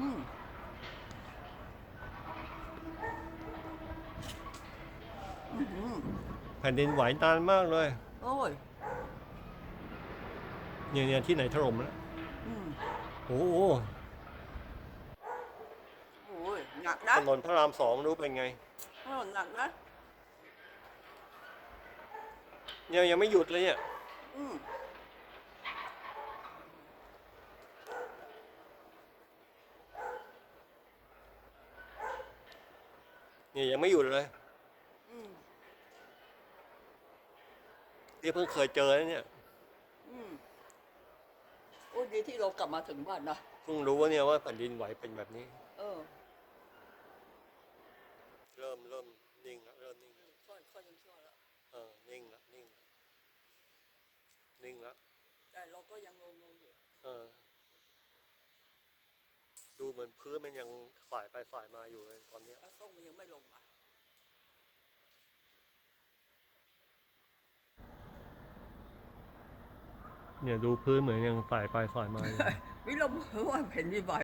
อืมอื้อหือแผ่นดินไหวนานมากเลย โอ้ยเนี่ยเนี่ยที่ไหนถล่มแล้วอืมโอ้โหโอ้ยหนักนะถนนพระรามสองรู้เป็นไงโอ้หนักนะเนี่ยยังไม่หยุดเลยเนี่ย อืม เนี่ยยังไม่หยุดเลยอืมนี่เพิ่งเคยเจอนะเนี่ยอืมโอ้ยดีที่เรากลับมาถึงบ้านนะเพิ่งรู้ว่าเนี่ยว่าแผ่นดินไหวเป็นแบบนี้ เออเริ่มเริ่มนิ่งแล้วเริ่มนิ่งแล้วค่อยค่อยยังชั่วแล้วเออนิ่งแล้วนิ่งแล้วนิ่งแล้วแต่เราก็ยังงงๆอยู่ เออดูเหมือ นพื้นมันยังฝ่ายไปฝ่ายมาอยู่เลยตอนเนี้ยแล้วส้มมันยังไม่ลงอะเนี่ยดูพื้นเหมือนยังฝ่ายไปฝ่ายมาอยู่ วิลมว่าแผ่นดินไหว